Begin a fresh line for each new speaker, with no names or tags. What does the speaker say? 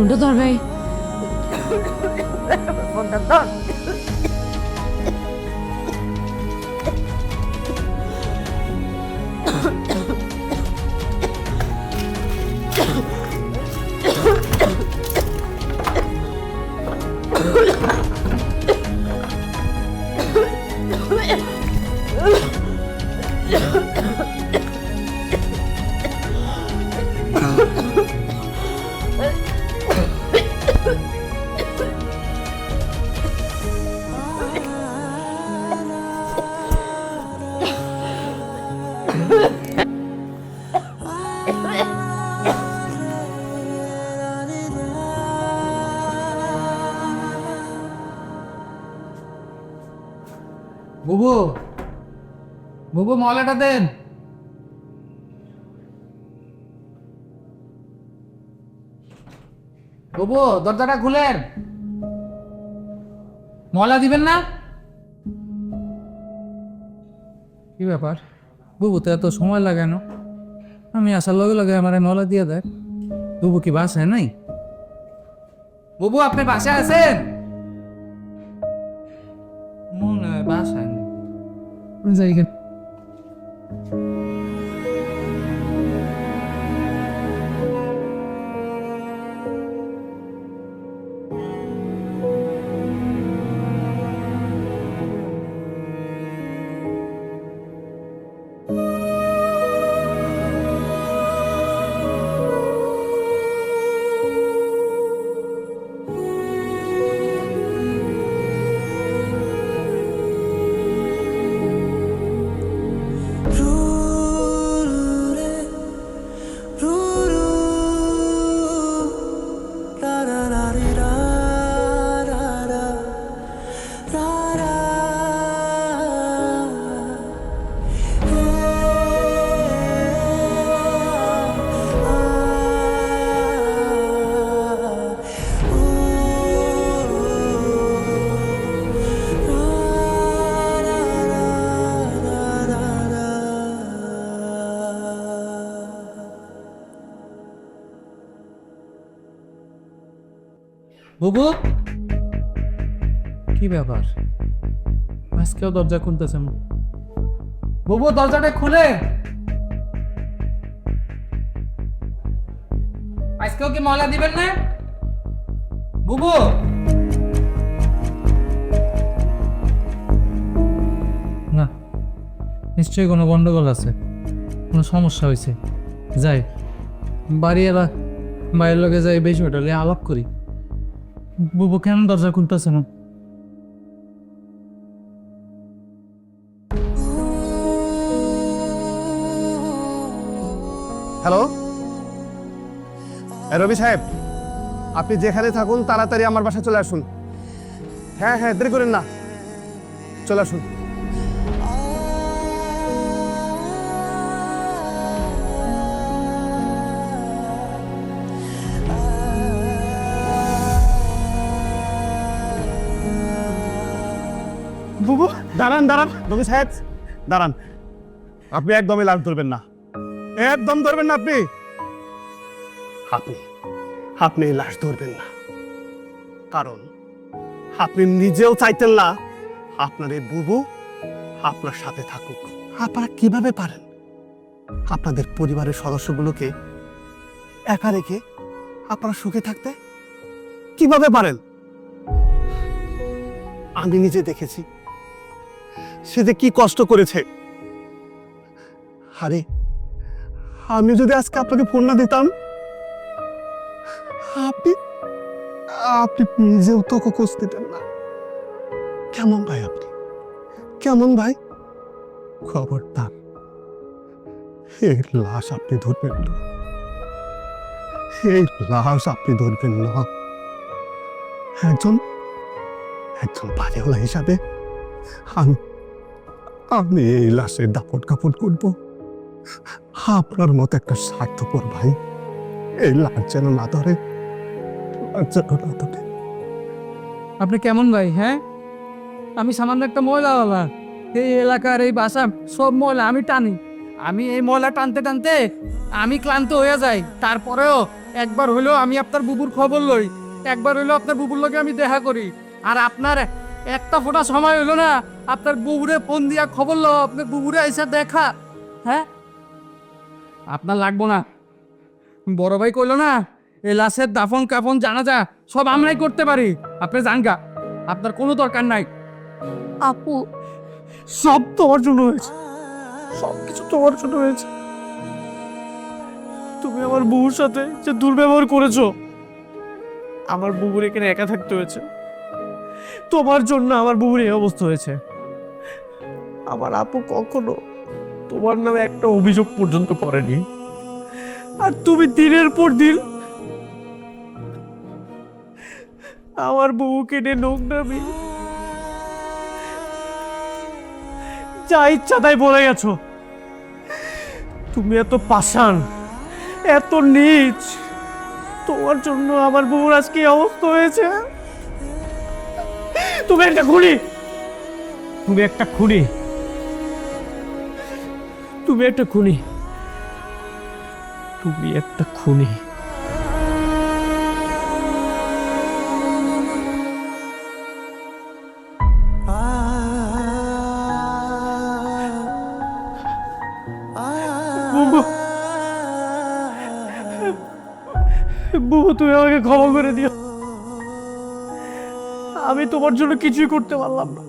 ফোনটা ধর
ফোনটা ধর।
বুবু বুবু মলাটা দেন। বুবু, দরজাটা খুলেন। মলা দিবেন না? কি ব্যাপার? বুবু, তো এত সময় লাগে না। আমি আসার লগে লগে আমার মলা দিয়ে দেয়। বুবু কি বাসায় নাই? বুবু, আপনি বাসায় আছেন? মনে হয় বাসায় নেই যাই বুবু? কি ব্যাপার? আজকেও দরজা খুলতেছে বুবু, দরজাটা খুলে। আজকেও কি ময়লা দিবেন না? বুবু? না, নিশ্চয়ই কোনো গন্ডগোল আছে। কোনো সমস্যা হয়েছে। যাই বাড়ি এলা বাইরের লোকে যাই বেশি হোটেলে আলাপ করি। বুবু কেন দরজা খুলতেছে না?
হ্যালো হ্যাঁ, রবি সাহেব আপনি যেখানে থাকুন তাড়াতাড়ি আমার বাসায় চলে আসুন। হ্যাঁ হ্যাঁ দেরি করেন না। চলে আসুন। দাঁড়ান দাঁড়ান। রবি সাহেব, দাঁড়ান। আপনি একদমই লাভ ধরবেন না। একদম ধরবেন না আপনি। আপনি আপনি লাশ ধরবেন না। কারণ আপনি নিজেও চাইতেন না আপনার এই বুবু আপনার সাথে থাকুক। আপনারা কীভাবে পারেন? আপনাদের পরিবারের সদস্যগুলোকে একা রেখে আপনারা সুখে থাকতে কীভাবে পারেন? আমি নিজে দেখেছি। সে যে কি কষ্ট করেছে। আরে, আমি যদি আজকে আপনাকে ফোন না দিতাম, আপনি আপনি নিজেও তো খোঁজ দিতেন না। কেমন ভাই আপনি? কেমন ভাই? খবরদার। এই লাশ আপনি ধরবেন না। এই লাশ আপনি ধরবেন না। একজন একজন বাড়িওয়ালা হিসাবে আমি আমি এই লাশের দাপট কাপড় করব। আপনার মতো একটা স্বার্থপর ভাই এই লাশ যেন না ধরে, লাশ
আপনি কেমন ভাই হ্যাঁ? আমি সামান্য একটা ময়লাওয়ালা এই এলাকার এই বাসা, সব ময়লা আমি টানি। আমি এই ময়লা টানতে টানতে আমি ক্লান্ত হয়ে যাই। তারপরেও একবার হইলেও আমি আপনার বুবুর খবর লই, একবার হইলেও আপনার বুবুর লগে আমি দেখা করি। আর আপনার একটা ফোটা সময় হইল না। আপনার বুবুরে ফোন দিয়া খবর লো আপনার বুবুরে এসে দেখা। হ্যাঁ? আপনার লাগবো না। বড় ভাই কইলো না এই লাশের দাফন কাফন জানা যা সব আমরাই করতে পারি। আপনি জানগা আপনার কোনো দরকার নাই।
আপু
সব তোমার জন্য হয়েছে। সব কিছু তোমার জন্য হয়েছে। তুমি আমার বউর সাথে যে দুর্ব্যবহার করেছ আমার বুবুর এখানে একা থাকতে হয়েছে। তোমার জন্য আমার বুবুর এই অবস্থা হয়েছে। আমার আপু কখনো তোমার নামে একটা অভিযোগ পর্যন্ত করেনি। আর তুমি দিনের পর দিন আমার বউকে নিয়ে নোংরামি, যা ইচ্ছা তাই বলে গেছো। তুমি এত পাষাণ, এত নিচ, তোমার জন্য আমার বউর আজকে অবস্থা হয়েছে। তুমি একটা খুনি। তুমি একটা খুনি। তুমি একটা খুনি। তুমি একটা খুনি। বুবু। তুমি আমাকে ক্ষমা করে দিও। আমি তোমার জন্য কিছুই করতে পারলাম না।